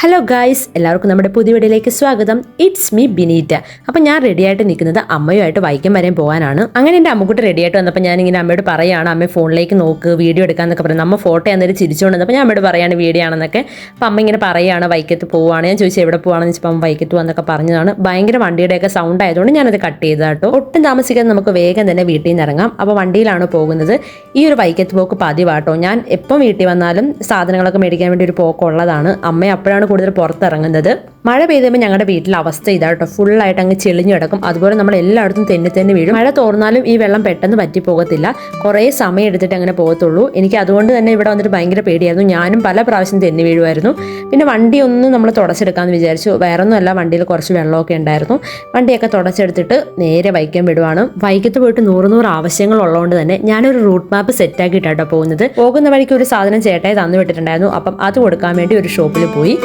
Hello guys എല്ലാവർക്കും നമ്മുടെ പുതിയ വീഡിയോയിലേക്ക് സ്വാഗതം. ഇറ്റ്സ് മീ ബിനീറ്റ അപ്പം ഞാൻ റെഡിയായിട്ട് നിൽക്കുന്നത് അമ്മയുമായിട്ട് വൈക്കം വരെയും പോകാനാണ്. അങ്ങനെ എന്റെ അമ്മക്കുട്ടി റെഡിയായിട്ട് വന്നപ്പോൾ ഞാൻ ഇങ്ങനെ അമ്മയോട് പറയുകയാണ് അമ്മ ഫോണിലേക്ക് നോക്ക് വീഡിയോ എടുക്കാമെന്നൊക്കെ പറഞ്ഞു. അമ്മ ഫോട്ടോ എന്നൊരു ചിരിച്ചുകൊണ്ട് അപ്പോൾ ഞാൻ അമ്മയോട് പറയുകയാണ് വീഡിയോ ആണെന്നൊക്കെ. അപ്പം അമ്മ ഇങ്ങനെ പറയുകയാണ് വൈക്കത്ത് പോവുകയാണ് ഞാൻ ചോദിച്ചു എവിടെ പോവാണെന്ന്? വെച്ചപ്പോൾ അമ്മ വൈക്കത്ത് പോകാന്നൊക്കെ പറഞ്ഞതാണ്. ഭയങ്കര വണ്ടിയുടെയൊക്കെ സൗണ്ട് ആയതുകൊണ്ട് ഞാനത് കട്ട് ചെയ്ത കേട്ടോ ഒട്ടും താമസിക്കാതെ നമുക്ക് വേഗം തന്നെ വീട്ടിൽ നിന്ന് ഇറങ്ങാം. അപ്പോൾ വണ്ടിയിലാണ് പോകുന്നത്. ഈ ഒരു വൈക്കത്ത് പോക്ക് പതിവാട്ടോ ഞാൻ എപ്പം വീട്ടിൽ വന്നാലും സാധനങ്ങളൊക്കെ മേടിക്കാൻ വേണ്ടി ഒരു പോക്കുള്ളതാണ്. അമ്മ അപ്പോഴാണ് കൂടുതൽ പുറത്തിറങ്ങുന്നത്. മഴ പെയ്തപ്പോൾ ഞങ്ങളുടെ വീട്ടിലെ അവസ്ഥ ഇതാട്ടോ ഫുള്ളായിട്ട് അങ്ങ് ചെളിഞ്ഞു കിടക്കും. അതുപോലെ നമ്മൾ എല്ലായിടത്തും തെന്നി തെന്നി വീഴും. മഴ തോർന്നാലും ഈ വെള്ളം പെട്ടെന്ന് പറ്റി പോകത്തില്ല കുറേ സമയം എടുത്തിട്ട് അങ്ങനെ പോകത്തുള്ളൂ. എനിക്ക് അതുകൊണ്ട് തന്നെ ഇവിടെ വന്നിട്ട് ഭയങ്കര പേടിയായിരുന്നു. ഞാനും പല പ്രാവശ്യം തെന്നി വീഴുമായിരുന്നു. പിന്നെ വണ്ടി ഒന്ന് നമ്മൾ തുടച്ചെടുക്കാമെന്ന് വിചാരിച്ചു. വേറൊന്നുമല്ല വണ്ടിയിൽ കുറച്ച് വെള്ളമൊക്കെ ഉണ്ടായിരുന്നു. വണ്ടിയൊക്കെ തുടച്ചെടുത്തിട്ട് നേരെ വൈക്കം വിടുവാണ്. വൈക്കത്ത് പോയിട്ട് നൂറ് നൂറ് ആവശ്യങ്ങൾ ഉള്ളതുകൊണ്ട് തന്നെ ഞാനൊരു റൂട്ട് മാപ്പ് സെറ്റാക്കിയിട്ടാട്ടോ പോകുന്നത്. പോകുന്ന വഴിക്ക് ഒരു സാധനം ചേട്ടായി തന്നു വിട്ടിട്ടുണ്ടായിരുന്നു. അപ്പം അത് കൊടുക്കാൻ വേണ്ടി ഒരു ഷോപ്പിൽ പോയി.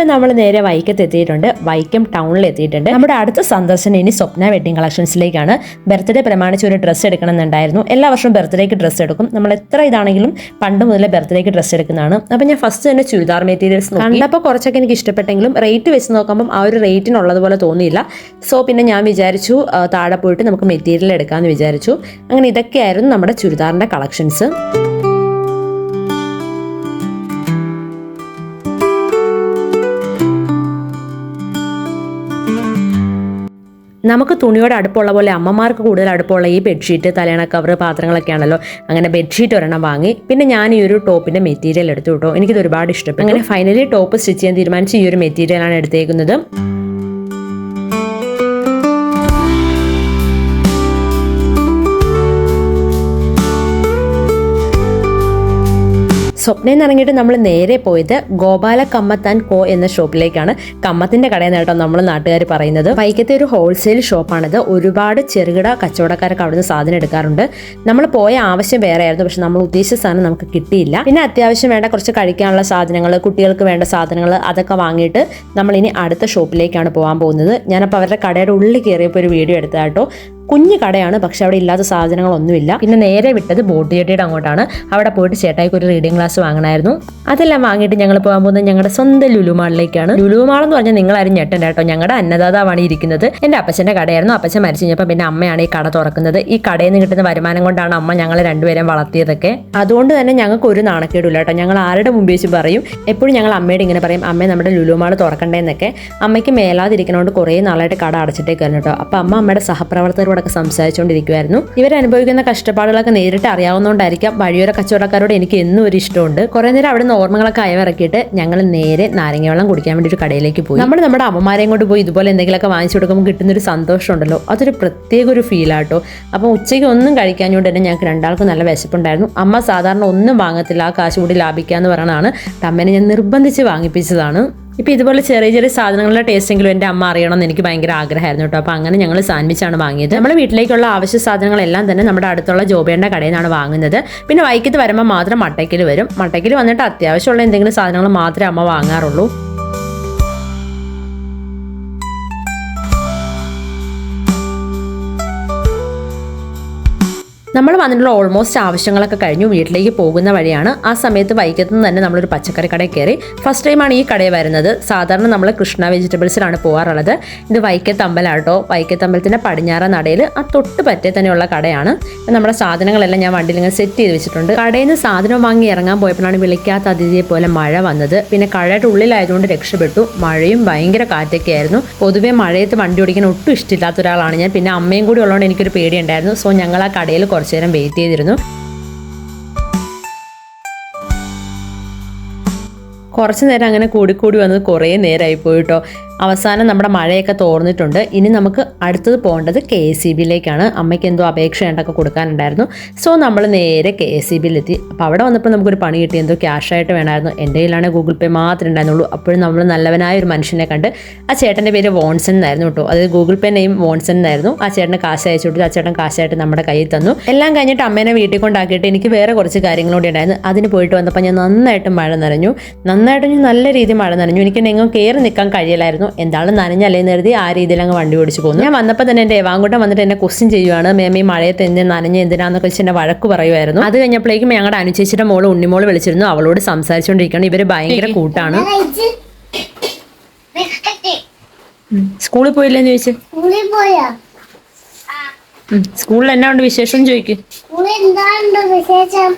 ഇപ്പം നമ്മൾ നേരെ വൈക്കത്ത് എത്തിയിട്ടുണ്ട്. വൈക്കം ടൗണിൽ എത്തിയിട്ടുണ്ട്. നമ്മുടെ അടുത്ത സന്ദർശനം ഇനി സ്വപ്ന വെഡിങ് കളക്ഷൻസിലേക്കാണ്. ബർത്ത്ഡേ പ്രമാണിച്ച് ഒരു ഡ്രസ്സ് എടുക്കണം എന്നുണ്ടായിരുന്നു എല്ലാ വർഷവും ബർത്ത്ഡേക്ക് ഡ്രസ്സ് എടുക്കും. നമ്മൾ എത്ര ഇതാണെങ്കിലും പണ്ട് മുതലേ ബർത്ത്ഡേക്ക് ഡ്രസ്സ് എടുക്കുന്നതാണ്. അപ്പം ഞാൻ ഫസ്റ്റ് തന്നെ ചുരിദാർ മെറ്റീരിയൽസ് കണ്ടപ്പോൾ കുറച്ചൊക്കെ എനിക്ക് ഇഷ്ടപ്പെട്ടെങ്കിലും റേറ്റ് വെച്ച് നോക്കുമ്പം ആ ഒരു റേറ്റിനുള്ളതുപോലെ തോന്നിയില്ല. സോ പിന്നെ ഞാൻ വിചാരിച്ചു താഴെ പോയിട്ട് നമുക്ക് മെറ്റീരിയൽ എടുക്കാമെന്ന് വിചാരിച്ചു. അങ്ങനെ ഇതൊക്കെയായിരുന്നു നമ്മുടെ ചുരിദാറിന്റെ കളക്ഷൻസ്. നമുക്ക് തുണിയോട് അടുപ്പുള്ള പോലെ അമ്മമാർക്ക് കൂടുതൽ അടുപ്പുള്ള ഈ ബെഡ്ഷീറ്റ് തലേണ കവർ പാത്രങ്ങളൊക്കെയാണല്ലോ അങ്ങനെ ബെഡ്ഷീറ്റ് ഒരെണ്ണം വാങ്ങി. പിന്നെ ഞാൻ ഈ ഒരു ടോപ്പിന്റെ മെറ്റീരിയൽ എടുത്തു കേട്ടോ. എനിക്കിത് ഒരുപാട് ഇഷ്ടപ്പെട്ടു. അങ്ങനെ ഫൈനലി ടോപ്പ് സ്റ്റിച്ച് ചെയ്യാൻ തീരുമാനിച്ച് ഈ ഒരു മെറ്റീരിയലാണ് എടുത്തേക്കുന്നത്. സ്വപ്നയിൽ നിന്ന് ഇറങ്ങിയിട്ട് നമ്മൾ നേരെ പോയത് ഗോപാല കമ്മത്താൻ കോ എന്ന ഷോപ്പിലേക്കാണ്. കമ്മത്തിന്റെ കേട്ടോ നമ്മൾ നാട്ടുകാർ പറയുന്നത്. വൈക്കത്തെ ഒരു ഹോൾസെയിൽ ഷോപ്പാണിത്. ഒരുപാട് ചെറുകിട കച്ചവടക്കാരൊക്കെ അവിടുന്ന് സാധനം എടുക്കാറുണ്ട്. നമ്മൾ പോയ ആവശ്യം വേറെ ആയിരുന്നു പക്ഷെ നമ്മൾ ഉദ്ദേശിച്ച സാധനം നമുക്ക് കിട്ടിയില്ല. പിന്നെ അത്യാവശ്യം വേണ്ട കുറച്ച് കഴിക്കാനുള്ള സാധനങ്ങൾ കുട്ടികൾക്ക് വേണ്ട സാധനങ്ങൾ അതൊക്കെ വാങ്ങിയിട്ട് നമ്മൾ ഇനി അടുത്ത ഷോപ്പിലേക്കാണ് പോകാൻ പോകുന്നത്. ഞാനപ്പോൾ അവരുടെ കടയുടെ ഉള്ളിൽ കയറിയപ്പോൾ ഒരു വീഡിയോ എടുത്തതാട്ടോ. കുഞ്ഞു കടയാണ് പക്ഷെ അവിടെ ഇല്ലാത്ത സാധനങ്ങളൊന്നുമില്ല. പിന്നെ നേരെ വിട്ടത് ബോട്ട് ചേട്ടിയുടെ അങ്ങോട്ടാണ്. അവിടെ പോയിട്ട് ചേട്ടായിക്ക് ഒരു റീഡിംഗ് ക്ലാസ് വാങ്ങണമായിരുന്നു അതെല്ലാം വാങ്ങിയിട്ട് ഞങ്ങൾ പോകാൻ പോകുന്നത് ഞങ്ങളുടെ സ്വന്തം ലുലുമാളിലേക്കാണ് ലുലുമാൾ എന്ന് പറഞ്ഞാൽ നിങ്ങളാരും ഞെട്ടണ്ട കേട്ടോ. ഞങ്ങളുടെ അന്നദാതാവാണ് ഇരിക്കുന്നത്. എന്റെ അപ്പച്ചന്റെ കടയായിരുന്നു. അപ്പച്ചൻ മരിച്ചു കഴിഞ്ഞപ്പോൾ പിന്നെ അമ്മയാണ് ഈ കട തുറക്കുന്നത്. ഈ കടയിൽ നിന്ന് കിട്ടുന്ന വരുമാനം കൊണ്ടാണ് അമ്മ ഞങ്ങളെ രണ്ടുപേരെയും വളർത്തിയതൊക്കെ. അതുകൊണ്ട് തന്നെ ഞങ്ങൾക്ക് ഒരു നാണക്കേടില്ല കേട്ടോ. ഞങ്ങൾ ആരുടെ മുമ്പ് വെച്ച് പറയും? എപ്പോഴും ഞങ്ങൾ അമ്മയോട് ഇങ്ങനെ പറയും അമ്മ നമ്മുടെ ലുലുമാൾ തുറക്കണ്ടേന്നൊക്കെ അമ്മയ്ക്ക് മേലാതിരിക്കണോണ്ട് കുറേ നാളായിട്ട് കട അടച്ചിട്ടേക്കായിരുന്നു കേട്ടോ. അപ്പോൾ അമ്മ അമ്മയുടെ സഹപ്രവർത്തകരോടൊക്കെ സംസാരിച്ചുകൊണ്ടിരിക്കുമായിരുന്നു ഇവർ അനുഭവിക്കുന്ന കഷ്ടപ്പാടുകളൊക്കെ നേരിട്ട് അറിയാവുന്നതുകൊണ്ടായിരിക്കാം വഴിയോര കച്ചവടക്കാരോട് എനിക്ക് എന്നും ഒരു ഇഷ്ടമുണ്ട്. കുറേ നേരം അവിടെ നിന്ന് ഓർമ്മകളൊക്കെ അയവിറക്കിയിട്ട് ഞങ്ങൾ നേരെ നാരങ്ങ വെള്ളം കുടിക്കാൻ വേണ്ടി ഒരു കടയിലേക്ക് പോയി. നമ്മൾ നമ്മുടെ അമ്മമാരെയും കൊണ്ട് പോയി ഇതുപോലെ എന്തെങ്കിലുമൊക്കെ വാങ്ങിച്ചു കൊടുക്കുമ്പോൾ കിട്ടുന്നൊരു സന്തോഷമുണ്ടല്ലോ. അതൊരു പ്രത്യേക ഒരു ഫീലാട്ടോ അപ്പോൾ ഉച്ചയ്ക്ക് ഒന്നും കഴിക്കാഞ്ഞുകൊണ്ട് തന്നെ ഞങ്ങൾക്ക് രണ്ടാൾക്കും നല്ല വിശപ്പുണ്ടായിരുന്നു. അമ്മ സാധാരണ ഒന്നും വാങ്ങത്തില്ല ആ കാശ് കൂടി ലാഭിക്കാന്ന് പറയണതാണ് തമ്മനെ ഞാൻ നിർബന്ധിച്ച് വാങ്ങിപ്പിച്ചതാണ്. ഇപ്പം ഇതുപോലെ ചെറിയ ചെറിയ സാധനങ്ങളുടെ ടേസ്റ്റ് ടേസ്റ്റെങ്കിലും എന്റെ അമ്മ അറിയണമെന്ന് എനിക്ക് ഭയങ്കര ആഗ്രഹമായിരുന്നു കേട്ടോ. അപ്പോൾ അങ്ങനെ ഞങ്ങൾ സാൻഡ്വിച്ചാണ് വാങ്ങിയത്. നമ്മുടെ വീട്ടിലേക്കുള്ള ആവശ്യ സാധനങ്ങളെല്ലാം തന്നെ നമ്മുടെ അടുത്തുള്ള ജോബേന്റെ കടയിൽ നിന്നാണ് വാങ്ങുന്നത്. പിന്നെ വൈകിട്ട് വരുമ്പോൾ മാത്രം മട്ടയ്ക്കൽ വരും. മട്ടയ്ക്കൽ വന്നിട്ട് അത്യാവശ്യമുള്ള എന്തെങ്കിലും സാധനങ്ങൾ മാത്രമേ അമ്മ വാങ്ങാറുള്ളൂ. നമ്മൾ വന്നിട്ടുള്ള ഓൾമോസ്റ്റ് ആവശ്യങ്ങളൊക്കെ കഴിഞ്ഞു വീട്ടിലേക്ക് പോകുന്ന വഴിയാണ്. ആ സമയത്ത് വൈക്കത്ത് നിന്ന് തന്നെ നമ്മളൊരു പച്ചക്കറി കടയിൽ കയറി. ഫസ്റ്റ് ടൈമാണ് ഈ കടയിൽ വരുന്നത്. സാധാരണ നമ്മൾ കൃഷ്ണ വെജിറ്റബിൾസിലാണ് പോകാറുള്ളത്. ഇത് വൈക്കത്ത് അമ്പലാട്ടോ വൈക്കത്ത് അമ്പലത്തിന്റെ പടിഞ്ഞാറ നടയിൽ ആ തൊട്ട് പറ്റേ തന്നെയുള്ള കടയാണ്. നമ്മുടെ സാധനങ്ങളെല്ലാം ഞാൻ വണ്ടിയിൽ ഇങ്ങനെ സെറ്റ് ചെയ്ത് വെച്ചിട്ടുണ്ട്. കടയിൽ നിന്ന് സാധനം വാങ്ങി ഇറങ്ങാൻ പോയപ്പോഴാണ് വിളിക്കാത്ത അതിഥിയെ പോലെ മഴ വന്നത്. പിന്നെ കടയുടെ ഉള്ളിലായതുകൊണ്ട് രക്ഷപ്പെട്ടു. മഴയും ഭയങ്കര കാറ്റൊക്കെ ആയിരുന്നു. പൊതുവേ മഴയത്ത് വണ്ടി ഓടിക്കാൻ ഒട്ടും ഇഷ്ടമില്ലാത്ത ഒരാളാണ് ഞാൻ. പിന്നെ അമ്മയും കൂടി ഉള്ളതുകൊണ്ട് എനിക്കൊരു പേടിയുണ്ടായിരുന്നു. സോ ഞങ്ങൾ ആ കടയിൽ കുറച്ച് നേരം വെയിറ്റ് ചെയ്തിരുന്നു. കുറച്ച് നേരം അങ്ങനെ കൂടിക്കൂടി വന്നത് കുറേ നേരമായി പോയിട്ടോ അവസാനം നമ്മുടെ മഴയൊക്കെ തോർന്നിട്ടുണ്ട്. ഇനി നമുക്ക് അടുത്തത് പോകേണ്ടത് കെ സി ബിയിലേക്കാണ്. അമ്മയ്ക്ക് എന്തോ അപേക്ഷ ഉണ്ടൊക്കെ കൊടുക്കാനുണ്ടായിരുന്നു. സോ നമ്മൾ നേരെ കെ സി ബിയിലെത്തി. അപ്പോൾ അവിടെ വന്നപ്പോൾ നമുക്കൊരു പണി കിട്ടി. എന്തോ ക്യാഷായിട്ട് വേണമായിരുന്നു. എന്റെ കയ്യിലാണെങ്കിൽ ഗൂഗിൾ പേ മാത്രമേ ഉണ്ടായിരുന്നുള്ളൂ. അപ്പോഴും നമ്മൾ നല്ലവനായ ഒരു മനുഷ്യനെ കണ്ട് ആ ചേട്ടന്റെ പേര് വോൺസൺ എന്നായിരുന്നു കേട്ടോ. അതായത് ഗൂഗിൾ പേ നെയിം വോൺസൺ എന്നായിരുന്നു. ആ ചേട്ടന് കാശ് അയച്ചു കൊടുത്തു. ആ ചേട്ടൻ കാശായിട്ട് നമ്മുടെ കയ്യിൽ തന്നു. എല്ലാം കഴിഞ്ഞിട്ട് അമ്മേനെ വീട്ടിൽ കൊണ്ടാക്കിയിട്ട് എനിക്ക് വേറെ കുറച്ച് കാര്യങ്ങളൂടെ ഉണ്ടായിരുന്നു. അതിന് പോയിട്ട് വന്നപ്പോൾ ഞാൻ നന്നായിട്ട് മഴ നനഞ്ഞു. നന്നായിട്ട് ഞാൻ നല്ല രീതിയിൽ മഴ നനഞ്ഞു. എനിക്ക് എങ്ങും കയറി നിൽക്കാൻ കഴിയില്ലായിരുന്നു എന്താണ് നനഞ്ഞല്ലേ കരുതി ആ രീതിയിൽ അങ്ങ് വണ്ടി ഓടിച്ചു പോകുന്നു. ഞാൻ വന്നപ്പോൾ തന്നെ എന്റെ ഏവാങ്കുട്ടം വന്നിട്ട് എന്നെ ക്വസ്റ്റ്യൻ ചെയ്യുവാണ്. മേമ ഈ മഴയത്ത് എന്നെ നനഞ്ഞ് എന്തിനാന്നൊക്കെ വെച്ച് എന്നെ വഴക്ക് പറയുമായിരുന്നു അത് കഴിഞ്ഞപ്പോഴേക്കും ഞങ്ങളുടെ അനുചേച്ചിയുടെ മോൾ ഉണ്ണിമോൾ വിളിച്ചിരുന്നു. അവളോട് സംസാരിച്ചുകൊണ്ടിരിക്കുകയാണ് ഇവർ ഭയങ്കര കൂട്ടാണ്. സ്കൂളിൽ പോയില്ലെന്ന് ചോദിച്ചു? സ്കൂളിൽ എന്നാ ഉണ്ട് വിശേഷം ചോദിക്കും സ്കൂളിൽ എന്താണ്ട് വിശേഷം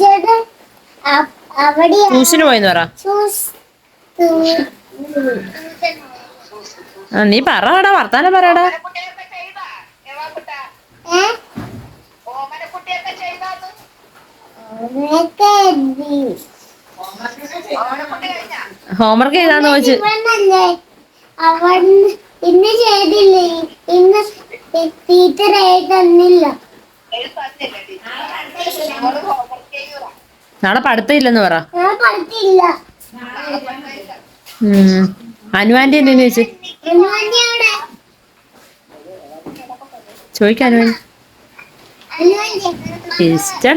ചേട്ടൻ അവിടെയാ ട്യൂഷന് പോയെന്ന് പറ. നീ പറടാ വർത്താനം പറയടാ. ഹോംവർക്ക് ചെയ്താന്ന് അവൻ ഇന്ന് ചെയ്തില്ലേ? ഇന്ന് ടീച്ചർ തന്നില്ല നാളെ പഠിത്തമില്ലെന്ന് പറ. അനുവാന്റെ എന്തെന്ന് ചോദിച്ചു ചോദിക്കാൻ അനുവാൻ ഇഷ്ടം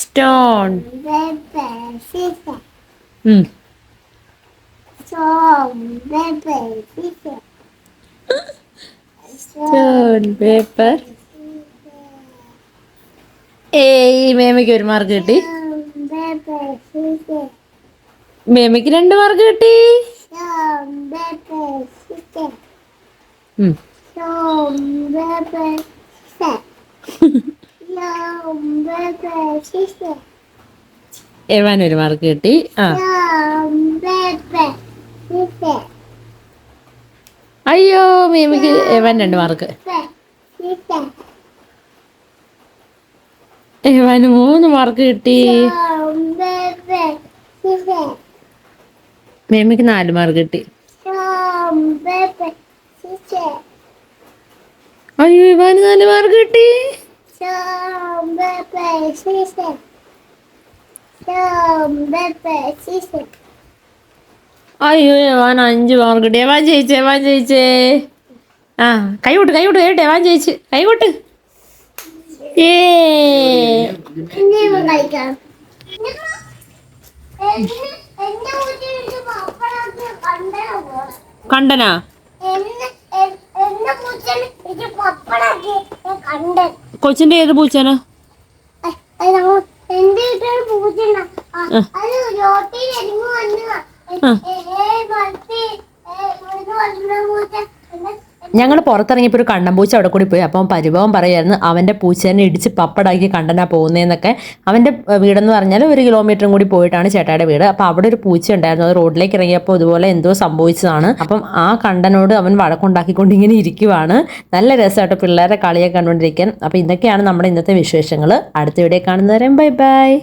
സ്റ്റോൺ പേപ്പർ ഏയ് മേമയ്ക്ക് ഒരു മാർക്ക് കിട്ടി. മേമയ്ക്ക് രണ്ട് മാർക്ക് കിട്ടി. എവാൻ ഒരു മാർക്ക് കിട്ടി. ആ. അയ്യോ മേമയ്ക്ക് എവാൻ രണ്ട് മാർക്ക്. എവാന് മൂന്ന് മാർക്ക് കിട്ടി. മേമിക്ക് നാല് മാർക്ക് കിട്ടി. അയ്യോ ഇവാന് നാല് മാർക്ക് കിട്ടി. അയ്യോ ഏവാൻ അഞ്ച് മാർക്ക് കിട്ടി. ഏവാൻ ജയിച്ചേ ഏവാൻ ജയിച്ചേ. ആ കൈ വിട്ട് കൈ വിട്ട് കൈ വിട്ട് എവാൻ ജയിച്ച്. കൈ വിട്ട്. ഏ കണ്ടനാ? കൊച്ചിന്റെ ഏത് പൂച്ചന എന്റെ പൂച്ച ഞങ്ങൾ പുറത്തിറങ്ങിയപ്പോൾ ഒരു കണ്ടംപൂച്ച അവിടെ കൂടി പോയി. അപ്പം പരിഭവം പറയായിരുന്നു അവന്റെ പൂച്ചേനെ ഇടിച്ച് പപ്പടാക്കി കണ്ടനാ പോകുന്നതെന്നൊക്കെ അവന്റെ വീടെന്ന് പറഞ്ഞാൽ ഒരു കിലോമീറ്ററും കൂടി പോയിട്ടാണ് ചേട്ടായുടെ വീട്. അപ്പോൾ അവിടെ ഒരു പൂച്ച ഉണ്ടായിരുന്നു. അത് റോഡിലേക്ക് ഇറങ്ങിയപ്പോൾ ഇതുപോലെ എന്തോ സംഭവിച്ചതാണ്. അപ്പം ആ കണ്ടനോട് അവൻ വഴക്കുണ്ടാക്കിക്കൊണ്ട് ഇങ്ങനെ ഇരിക്കുവാണ്. നല്ല രസമായിട്ട് പിള്ളേരെ കളിയൊക്കെ കണ്ടുകൊണ്ടിരിക്കാൻ. അപ്പോൾ ഇതൊക്കെയാണ് നമ്മുടെ ഇന്നത്തെ വിശേഷങ്ങൾ അടുത്ത വീഡിയോ കാണുന്നവരെ ബൈ ബൈ.